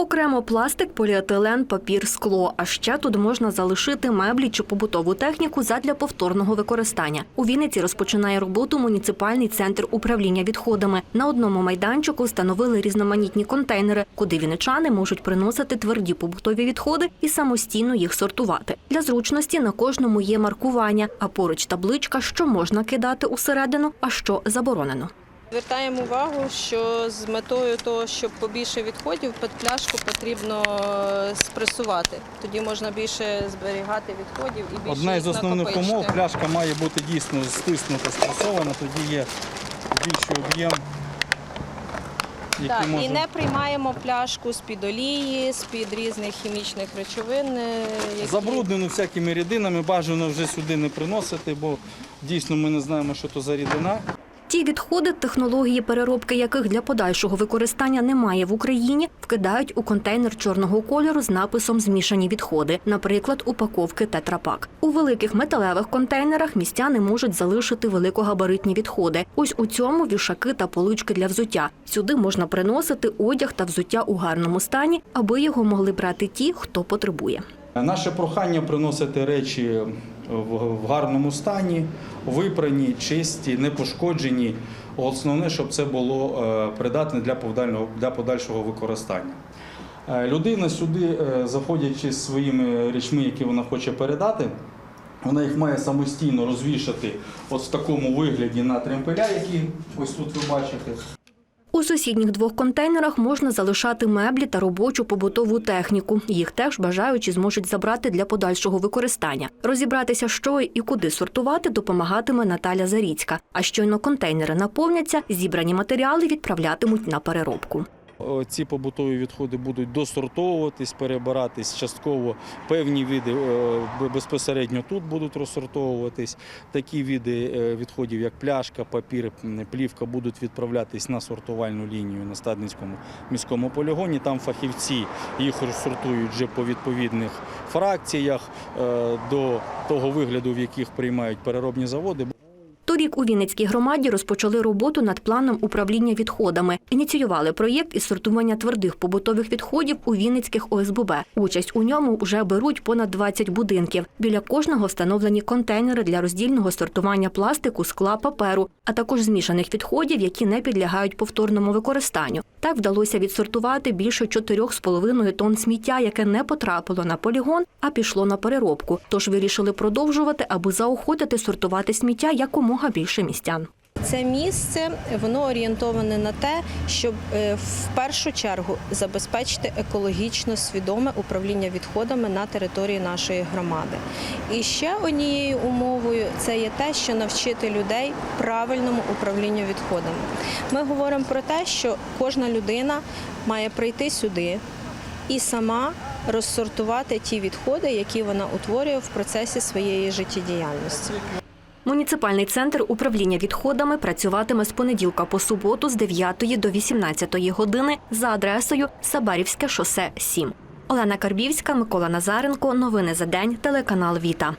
Окремо пластик, поліетилен, папір, скло. А ще тут можна залишити меблі чи побутову техніку задля повторного використання. У Вінниці розпочинає роботу муніципальний центр управління відходами. На одному майданчику встановили різноманітні контейнери, куди вінничани можуть приносити тверді побутові відходи і самостійно їх сортувати. Для зручності на кожному є маркування, а поруч табличка, що можна кидати усередину, а що заборонено. Звертаємо увагу, що з метою того, щоб побільше відходів, під пляшку потрібно е, спресувати. Тоді можна більше зберігати відходів і більше Одна із їх основних накопичити. умов пляшка має бути дійсно стиснута, спресована, тоді є більший об'єм, який Так, може... і не приймаємо пляшку з-під олії, з-під різних хімічних речовин. е, Які... Забруднену всякими рідинами бажано вже сюди не приносити, бо дійсно ми не знаємо, що то за рідина. Ті відходи, технології переробки яких для подальшого використання немає в Україні, вкидають у контейнер чорного кольору з написом Змішані відходи, наприклад, упаковки тетрапак. У великих металевих контейнерах містяни можуть залишити великогабаритні відходи. Ось у цьому вішаки та полички для взуття. Сюди можна приносити одяг та взуття у гарному стані, аби його могли брати ті, хто потребує. Наше прохання приносити речі в гарному стані, випрані, чисті, не пошкоджені. Основне, щоб це було е, придатне для для подальшого використання. Е, Людина сюди, е, заходячи з своїми речми, які вона хоче передати, вона їх має самостійно розвішати от в такому вигляді на тремпеля, які ось тут ви бачите. У сусідніх двох контейнерах можна залишати меблі та робочу побутову техніку. Їх теж бажаючі зможуть забрати для подальшого використання. Розібратися, що і куди сортувати, допомагатиме Наталя Заріцька. А щойно контейнери наповняться, зібрані матеріали відправлятимуть на переробку. Ці побутові відходи будуть досортовуватись, перебиратись частково. Певні види е, безпосередньо тут будуть розсортовуватись. Такі види е, відходів, як пляшка, папір, плівка, будуть відправлятись на сортувальну лінію на Стадницькому міському полігоні. Там фахівці їх розсортують вже по відповідних фракціях е, до того вигляду, в яких приймають переробні заводи. Торік у Вінницькій громаді розпочали роботу над планом управління відходами. Ініціювали проєкт із сортування твердих побутових відходів у Вінницьких ОСББ. Участь у ньому вже беруть понад 20 будинків. Біля кожного встановлені контейнери для роздільного сортування пластику, скла, паперу, а також змішаних відходів, які не підлягають повторному використанню. Так вдалося відсортувати більше 4,5 тонн сміття, яке не потрапило на полігон, а пішло на переробку. Тож вирішили продовжувати, аби заохотити сортувати сміття якомога більше містян. Це місце воно орієнтоване на те, щоб е, в першу чергу забезпечити екологічно свідоме управління відходами на території нашої громади. І ще однією умовою це є те, що навчити людей правильному управлінню відходами. Ми говоримо про те, що кожна людина має прийти сюди і сама розсортувати ті відходи, які вона утворює в процесі своєї життєдіяльності. Муніципальний центр управління відходами працюватиме з понеділка по суботу з 9 до 18 години за адресою Сабарівське шосе 7. Олена Карбівська, Микола Назаренко. Новини за день. Телеканал Віта.